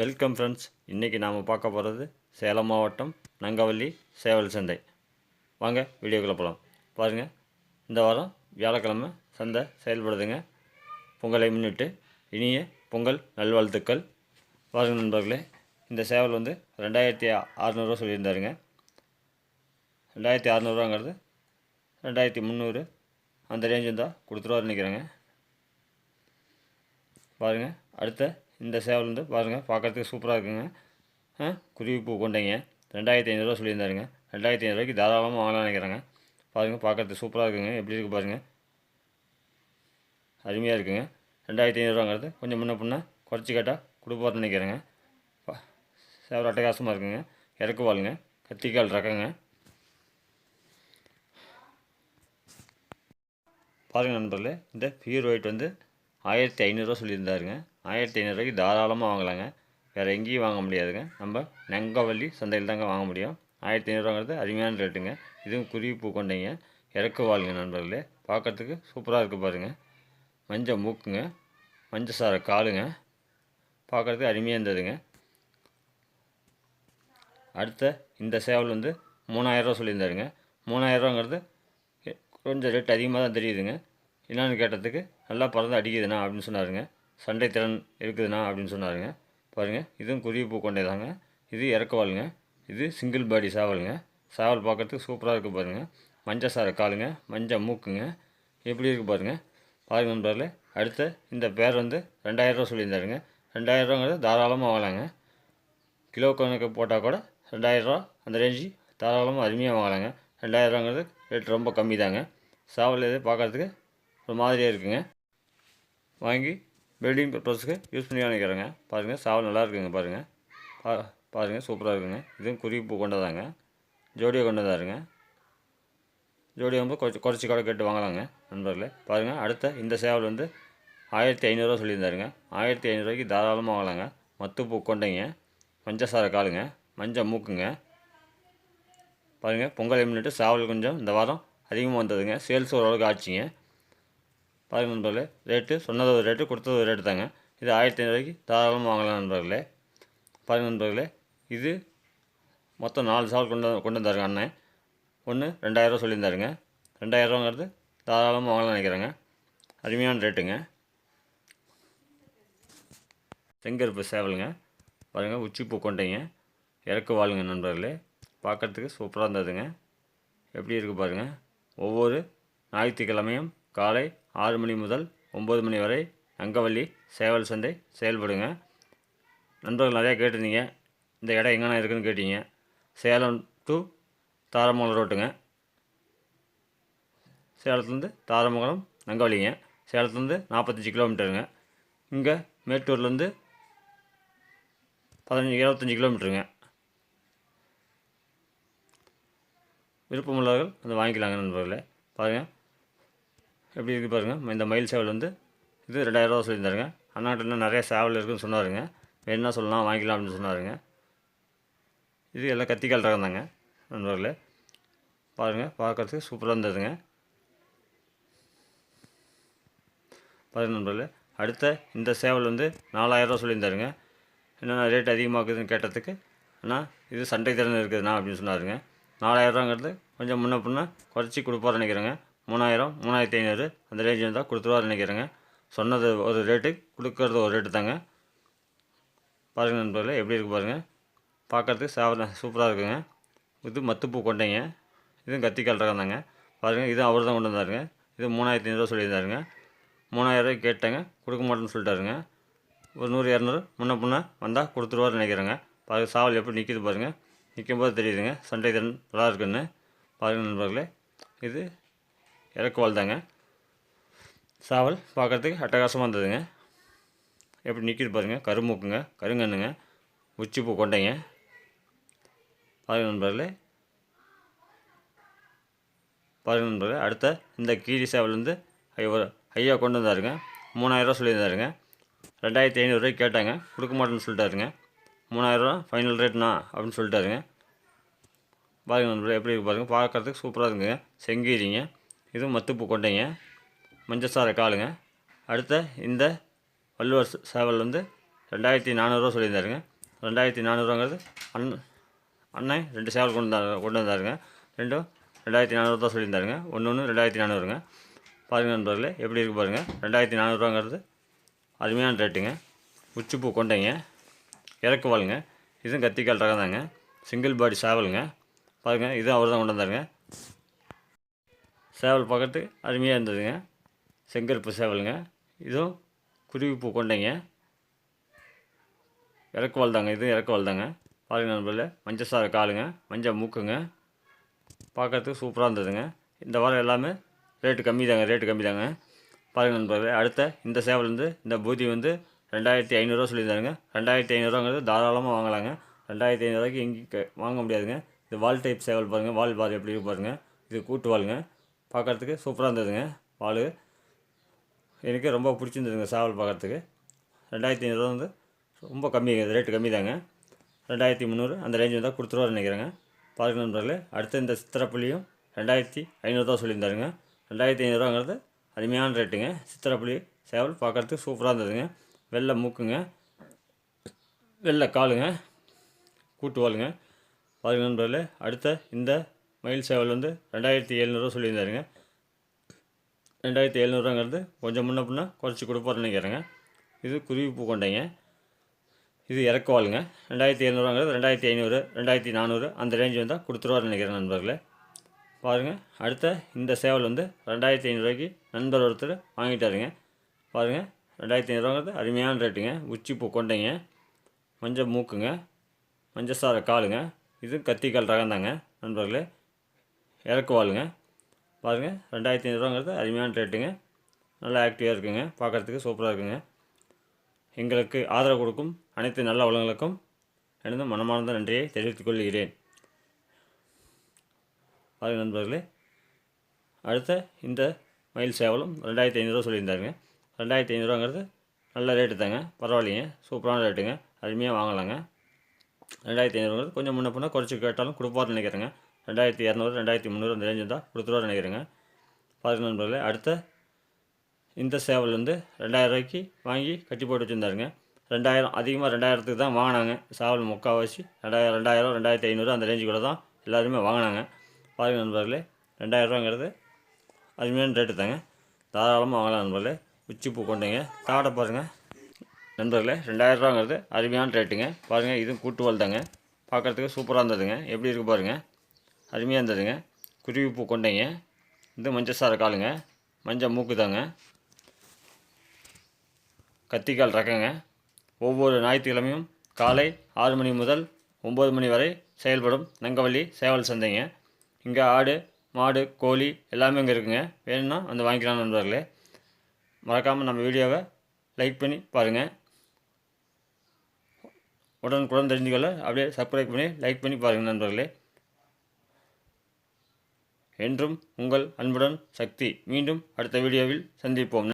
Welcome friends. இன்றைக்கி நாம் பார்க்க போகிறது சேலம் மாவட்டம் நங்கவல்லி சேவல் சந்தை. வாங்க வீடியோக்குள்ளே போகலாம் பாருங்கள் இந்த வாரம் வியாழக்கிழமை சந்தை செயல்படுதுங்க. பொங்கலை முன்னிட்டு இனிய பொங்கல் நல்வாழ்த்துக்கள். பாருங்க நண்பர்களே இந்த சேவல் வந்து ரெண்டாயிரத்தி அறநூறுவா சொல்லியிருந்தாருங்க. ரெண்டாயிரத்தி அறநூறுவாங்கிறது ரெண்டாயிரத்தி முந்நூறு அந்த ரேஞ்ச் இருந்தால் கொடுத்துருவாருன்னு நினைக்கிறேங்க. பாருங்கள் அடுத்த இந்த சேவல் வந்து பாருங்கள் பார்க்கறதுக்கு சூப்பராக இருக்குங்க. ஆ குருவி பூ கொண்டைங்க. ரெண்டாயிரத்தி ஐநூறுரூவா சொல்லியிருந்தாருங்க. ரெண்டாயிரத்தி ஐநூறுரூவாய்க்கு தாராளமாக வாங்கலாம்னு நினைக்கிறேங்க. பாருங்கள் பார்க்கறதுக்கு சூப்பராக இருக்குங்க. எப்படி இருக்குது பாருங்கள் அருமையாக இருக்குங்க. ரெண்டாயிரத்தி ஐநூறுரூவாங்கிறது கொஞ்சம் முன்ன பின்ன குறைச்சி கேட்டால் கொடுப்பார்னு நினைக்கிறேங்க. சேவல் அட்டகாசமாக இருக்குங்க. இறக்கு வாளுங்க கத்திக்கால் ரகங்க. பாருங்கள் நண்பர்களே இந்த பியூர் ஒயிட் வந்து ஆயிரத்தி ஐநூறுரூவா சொல்லியிருந்தாருங்க. ஆயிரத்தி ஐநூறுரூவாய்க்கு தாராளமாக வாங்கலாங்க. வேறு எங்கேயும் வாங்க முடியாதுங்க. நம்ம நெங்கவள்ளி சந்தையில் தாங்க வாங்க முடியும். ஆயிரத்தி ஐநூறுரூவாங்கிறது அருமையான ரேட்டுங்க. இதுவும் குருவி பூ கொண்டைங்க. இறக்கு வாளுங்க நண்பர்களே. பார்க்கறதுக்கு சூப்பராக இருக்குது பாருங்கள் மஞ்சள் மூக்குங்க. மஞ்சள் சார காலுங்க. பார்க்கறதுக்கு அருமையாக இருந்ததுங்க. அடுத்த இந்த சேவல் வந்து மூணாயிரரூவா சொல்லியிருந்தாருங்க. மூணாயிரரூவாங்கிறது கொஞ்சம் ரேட் அதிகமாக தான் தெரியுதுங்க. என்னென்னு கேட்டதுக்கு நல்லா பறந்து அடிக்குதுண்ணா அப்படின்னு சொன்னாருங்க. சண்டை திறன் இருக்குதுண்ணா அப்படின்னு சொன்னாருங்க. பாருங்கள் இதுவும் குருவி பூ கொண்டே தாங்க. இது இறக்கவாளுங்க. இது சிங்கிள் பாடி சாவலுங்க. சாவல் பார்க்கறதுக்கு சூப்பராக இருக்குது பாருங்கள் மஞ்சள் சார காலுங்க. மஞ்சள் மூக்குங்க. எப்படி இருக்குது பாருங்கள் பாருங்க நண்பர்களே அடுத்த இந்த பேர் வந்து ரெண்டாயிரரூவா சொல்லியிருந்தாருங்க. ரெண்டாயிரரூவாங்கிறது தாராளமாக வாங்கலாங்க. கிலோ கணக்கு போட்டால் கூட ரெண்டாயிரரூவா அந்த ரேஞ்சு தாராளமாக அருமையாக வாங்கலாங்க. ரெண்டாயிரரூவாங்கிறது ரேட் ரொம்ப கம்மி தாங்க சாவல் இது பார்க்கறதுக்கு ஒரு மாதிரியாக இருக்குங்க. வாங்கி வெல்டிங் பர்பஸ்க்கு யூஸ் பண்ணி நினைக்கிறேங்க பாருங்கள் சாவல் நல்லா இருக்குங்க பாருங்கள் பா பாருங்கள் சூப்பராக இருக்குங்க. இதுவும் குருவி பூ கொண்டதாங்க. ஜோடியாக கொண்டதாருங்க ஜோடியாக வந்து குறைச்சி குறைச்சி கூட கேட்டு வாங்கலாங்க நண்பர்களே. பாருங்கள் அடுத்த இந்த சேவல் வந்து ஆயிரத்தி ஐநூறுரூவா சொல்லியிருந்தாருங்க. ஆயிரத்தி ஐநூறுரூவாய்க்கு தாராளமாக வாங்கலாங்க. மத்துப்பூ கொண்டைங்க. மஞ்சள் காலுங்க. மஞ்சள் மூக்குங்க. பாருங்கள் பொங்கல் முன்னிட்டு சாவல் கொஞ்சம் இந்த வாரம் அதிகமாக வந்ததுங்க. சேல்ஸ் ஓரளவுக்கு ஆச்சுங்க. பாருங்கள் நண்பர்களே ரேட்டு சொன்னது ஒரு ரேட்டு கொடுத்தது ஒரு ரேட்டு தாங்க. இது ஆயிரத்தி ஐநூறுரூவாய்க்கு தாராளமாக வாங்கலாம் நண்பர்களே. பாருங்கள் நண்பர்களே இது மொத்தம் நாலு சால் கொண்டு கொண்டு வந்தாருங்க அண்ணன். ஒன்று ரெண்டாயிரரூவா சொல்லியிருந்தாருங்க. ரெண்டாயிரரூவாங்கிறது தாராளமாக வாங்கலாம் நினைக்கிறேங்க. அருமையான ரேட்டுங்க செங்கருப்பு சேவலுங்க. பாருங்கள் உச்சிப்பூ கொண்டைங்க. இறக்கு வாழுங்க நண்பர்களே. பார்க்கறதுக்கு சூப்பராக இருந்ததுங்க. எப்படி இருக்குது பாருங்கள் ஒவ்வொரு ஞாயிற்றுக்கிழமையும் காலை ஆறு மணி முதல் ஒம்பது மணி வரை அங்கவள்ளி சேவல் சந்தை செயல்படுங்க. நண்பர்கள் நிறையா கேட்டிருந்தீங்க. இந்த இடம் எங்கேனா இருக்குதுன்னு கேட்டீங்க. சேலம் டு தாரமங்கலம் ரோட்டுங்க. சேலத்துலேருந்து தாரமங்கலம் நங்கவள்ளிங்க சேலத்துலேருந்து நாற்பத்தஞ்சி கிலோமீட்டருங்க. இங்கே மேட்டூர்லேருந்து பதினஞ்சு இருபத்தஞ்சி கிலோமீட்டருங்க. விருப்பமுள்ளவர்கள் வந்து வாங்கிக்கலாங்க நண்பர்களே. பாருங்கள் எப்படி இருக்குது பாருங்கள் இந்த மயில் சேவல் வந்து இது ரெண்டாயிரரூவா சொல்லியிருந்தாருங்க. அண்ணாட்ட இன்னும் நிறைய சேவல் இருக்குதுன்னு சொன்னாருங்க. வேணுன்னா சொல்லலாம் வாங்கிக்கலாம் அப்படின்னு சொன்னாருங்க. இது எல்லாம் கத்திக்கால் ரகம் தாங்க நண்பர்களே. பாருங்கள் பார்க்கறதுக்கு சூப்பராக இருந்ததுங்க. பாருங்கள் நண்பர்களே அடுத்த இந்த சேவல் வந்து நாலாயிரரூவா சொல்லியிருந்தாருங்க. என்னென்ன ரேட் அதிகமாகுதுன்னு கேட்டதுக்கு அண்ணா இது சண்டை திறன் இருக்குதுண்ணா அப்படின்னு சொன்னாருங்க. நாலாயிரரூவாங்கிறது கொஞ்சம் முன்ன பின்ன குறைச்சி கொடுப்பாரு நினைக்கிறேங்க. மூணாயிரம் மூணாயிரத்தி ஐநூறு. அந்த ரேஞ்ச் இருந்தால் கொடுத்துருவாரு நினைக்கிறேங்க. சொன்னது ஒரு ரேட்டு கொடுக்கறது ஒரு ரேட்டு தாங்க. பாருங்கள் நண்பர்களே எப்படி இருக்குது பாருங்கள் பார்க்கறதுக்கு சாப்பிட சூப்பராக இருக்குங்க. இது மத்துப்பூ கொண்டைங்க. இதுவும் கத்திக்கால் ரகம் தாங்க. பாருங்கள் இதுவும் அவர் தான் கொண்டு வந்தாருங்க. இது மூணாயிரத்தி ஐநூறுரூவா சொல்லியிருந்தாருங்க. மூணாயிரரூவா கேட்டேங்க. கொடுக்க மாட்டேன்னு சொல்லிட்டாருங்க. ஒரு நூறு இரநூறு முன்ன பின்ன வந்தால் கொடுத்துருவாருன்னு நினைக்கிறேங்க. பாருங்க சாவல் எப்படி நிற்கிது பாருங்கள் நிற்கும் போது தெரியுதுங்க. சண்டை திறன் நல்லா இருக்குன்னு. பாருங்கள் நண்பர்களே இது இறக்குவால் தாங்க. சாவல் பார்க்குறதுக்கு அட்டகாசமாக இருந்ததுங்க. எப்படி நிற்கிது பாருங்கள் கருமூக்குங்க கருங்கண்ணுங்க உச்சிப்பூ கொண்டைங்க. பாருங்கள் நண்பர்களே. பாருங்கள் நண்பர்களே அடுத்த இந்த கீரி சேவல் வந்து ஐயோ ஐயா கொண்டு வந்தாருங்க. மூணாயிரரூவா சொல்லியிருந்தாருங்க. ரெண்டாயிரத்தி ஐநூறுரூவா கேட்டாங்க. கொடுக்க மாட்டேன்னு சொல்லிட்டாருங்க. மூணாயிரரூவா ஃபைனல் ரேட்னா அப்படின்னு சொல்லிட்டாருங்க. பாருங்க நண்பர்களே எப்படி இருக்கு பாருங்கள் பார்க்கறதுக்கு சூப்பராக இருக்குங்க. செங்கீரிங்க. இதுவும் மத்துப்பூ கொண்டைங்க மஞ்சள் சார காலுங்க. அடுத்த இந்த வள்ளுவர் சேவல் வந்து ரெண்டாயிரத்தி நானூறுரூவா சொல்லியிருந்தாருங்க. ரெண்டாயிரத்தி நானூறுவாங்கிறது அண் அண்ணன் ரெண்டு சேவல் கொண்டு வந்தாரு கொண்டு வந்தாருங்க. ரெண்டும் ரெண்டாயிரத்தி நானூறுரூவா சொல்லியிருந்தாருங்க. ஒன்று ஒன்று ரெண்டாயிரத்தி நானூறுங்க. பாருங்கள் நண்பர்களே எப்படி இருக்கு பாருங்கள் ரெண்டாயிரத்தி நானூறுவாங்கிறது அருமையான ரேட்டுங்க. உச்சிப்பூ கொண்டைங்க. இறக்கு வாளுங்க இதுவும் கத்திக்கால் ரகம் தாங்க. சிங்கிள் பாடி சேவலுங்க. பாருங்கள் இதுவும் அவர் தான் கொண்டு வந்தாருங்க. சேவல் பார்க்கறதுக்கு அருமையாக இருந்ததுங்க. செங்கருப்பு சேவலுங்க. இதுவும் குருவிப்பூ கொண்டைங்க. இறக்குவால் தாங்க இதுவும் இறக்குவால் தாங்க பாருங்க நண்பர்களே மஞ்சள் சார காலுங்க மஞ்சள் மூக்குங்க. பார்க்கறதுக்கு சூப்பராக இருந்ததுங்க. இந்த வாரம் எல்லாமே ரேட்டு கம்மி தாங்க ரேட்டு கம்மி தாங்க பாருங்கள் நண்பர்களே அடுத்த இந்த சேவல் வந்து இந்த பூதி வந்து ரெண்டாயிரத்தி ஐநூறுரூவா சொல்லியிருந்தாருங்க. ரெண்டாயிரத்தி ஐநூறுரூவாங்கிறது தாராளமாக வாங்கலாங்க. ரெண்டாயிரத்தி ஐநூறுரூவாய்க்கு எங்கேயும் வாங்க முடியாதுங்க. இது வால் டைப் சேவல் பாருங்கள் வால் பார் எப்படி இருக்கு பாருங்கள் இது கூட்டு வாளுங்க பார்க்கறதுக்கு சூப்பராக இருந்ததுங்க. பால். எனக்கு ரொம்ப பிடிச்சிருந்ததுங்க சேவல் பார்க்கறதுக்கு ரெண்டாயிரத்தி ஐநூறுரூவா வந்து ரொம்ப கம்மி ரேட்டு கம்மி தாங்க ரெண்டாயிரத்தி முந்நூறு அந்த ரேஞ்ச் வந்தால் கொடுத்துருவாரு நினைக்கிறேங்க. பாருங்க நண்பர்களே அடுத்த இந்த சித்திரப்புலியும் ரெண்டாயிரத்தி ஐநூறுரூவா சொல்லியிருந்தாருங்க. ரெண்டாயிரத்தி ஐநூறுவாங்கிறது அருமையான ரேட்டுங்க சித்திரப்புலி சேவல் பார்க்கறதுக்கு சூப்பராக இருந்ததுங்க. வெள்ளை மூக்குங்க. வெள்ளை காலுங்க. கூட்டுவாளுங்க பாருங்க நண்பர்களே அடுத்த இந்த மயில் சேவல் வந்து ரெண்டாயிரத்தி எழுநூறுவா சொல்லியிருந்தாருங்க. ரெண்டாயிரத்தி எழுநூறுவாங்கிறது கொஞ்சம் முன்ன பின்ன குறைச்சி கொடுப்பாருன்னு நினைக்கிறேங்க. இது குருவி பூ கொண்டைங்க. இது இறக்குவாளுங்க. ரெண்டாயிரத்தி எழுநூறுவாங்கிறது ரெண்டாயிரத்தி ஐநூறு ரெண்டாயிரத்தி நானூறு அந்த ரேஞ்ச் வந்தால் கொடுத்துருவாருன்னு நினைக்கிறேன் நண்பர்களே. பாருங்கள் அடுத்த இந்த சேவல் வந்து ரெண்டாயிரத்தி ஐநூறுரூவாய்க்கு நண்பர் ஒருத்தர் வாங்கிட்டாருங்க. பாருங்கள் ரெண்டாயிரத்தி ஐநூறுவாங்கிறது அருமையான ரேட்டுங்க உச்சி பூ கொண்டைங்க. மஞ்சள் மூக்குங்க. மஞ்சள் சார காலுங்க. இது கத்திக்கால் ரகம் தாங்க நண்பர்களே. இறக்குவாளுங்க பாருங்கள் ரெண்டாயிரத்தி ஐநூறுவாங்கிறது அருமையான ரேட்டுங்க. நல்லா ஆக்டிவாக இருக்குங்க. பார்க்குறதுக்கு சூப்பராக இருக்குங்க. எங்களுக்கு ஆதரவு கொடுக்கும் அனைத்து நல்ல வளங்களுக்கும் எனது மனமார்ந்த நன்றியை தெரிவித்துக் கொள்கிறேன். பாருங்க நண்பர்களே அடுத்த இந்த மயில் சேவலும் ரெண்டாயிரத்தி ஐநூறுரூவா சொல்லியிருந்தாருங்க. ரெண்டாயிரத்தி ஐநூறுவாங்கிறது நல்ல ரேட்டு தாங்க. பரவாயில்லைங்க. சூப்பரான ரேட்டுங்க அருமையாக வாங்கலாங்க. ரெண்டாயிரத்தி ஐநூறுங்கிறது கொஞ்சம் முன்ன பின்ன குறைச்சி கேட்டாலும் கொடுப்பார்னு நினைக்கிறேங்க. ரெண்டாயிரத்தி இரநூறு ரெண்டாயிரத்தி முந்நூறு அந்த ரேஞ்சு தான் கொடுத்துருவாரு நினைக்கிறேங்க. பாருங்க நண்பர்களே அடுத்த இந்த சேவல் வந்து ரெண்டாயிரம் ரூபாய்க்கு வாங்கி கட்டி போட்டு வச்சுருந்தாருங்க. ரெண்டாயிரம் அதிகமாக ரெண்டாயிரத்துக்கு தான் வாங்கினாங்க. சேவல் முக்கால்வாசி ரெண்டாயிரம் ரெண்டாயிரம் ரெண்டாயிரத்தி ஐநூறு அந்த ரேஞ்சு கூட தான் எல்லாருமே வாங்கினாங்க. பாருங்க நண்பர்களே ரெண்டாயிரரூவாங்கிறது அருமையான ரேட்டு தாங்க. தாராளமாக வாங்கலாம் நண்பர்களே. உச்சிப்பூ கொண்டுங்க தாடை பாருங்கள் நண்பர்களே ரெண்டாயிரரூவாங்கிறது அருமையான ரேட்டுங்க பாருங்கள் இதுவும் கூட்டுவால் தாங்க பார்க்குறதுக்கு சூப்பராக இருந்ததுங்க. எப்படி இருக்குது பாருங்கள் அருமையாக இருந்ததுங்க. குருவி பூ கொண்டைங்க. இது மஞ்சள் சார காலுங்க. மஞ்சள் மூக்கு தாங்க கத்திக்கால் ரகங்க ஒவ்வொரு ஞாயிற்றுக்கிழமையும் காலை ஆறு மணி முதல் ஒம்பது மணி வரை செயல்படும் நங்கவள்ளி சேவல் சந்தைங்க. இங்கே ஆடு மாடு கோழி எல்லாமே இங்கே இருக்குங்க. வேணும்னா வந்து வாங்கிக்கலாம் நண்பர்களே. மறக்காமல் நம்ம வீடியோவை லைக் பண்ணி பாருங்கள் உடனுக்குடன் தெரிஞ்சுக்கொள்ள அப்படியே சப்ஸ்கிரைப் பண்ணி லைக் பண்ணி பாருங்கள் நண்பர்களே. என்றும் உங்கள் அன்புடன் சக்தி மீண்டும் அடுத்த வீடியோவில் சந்திப்போம்.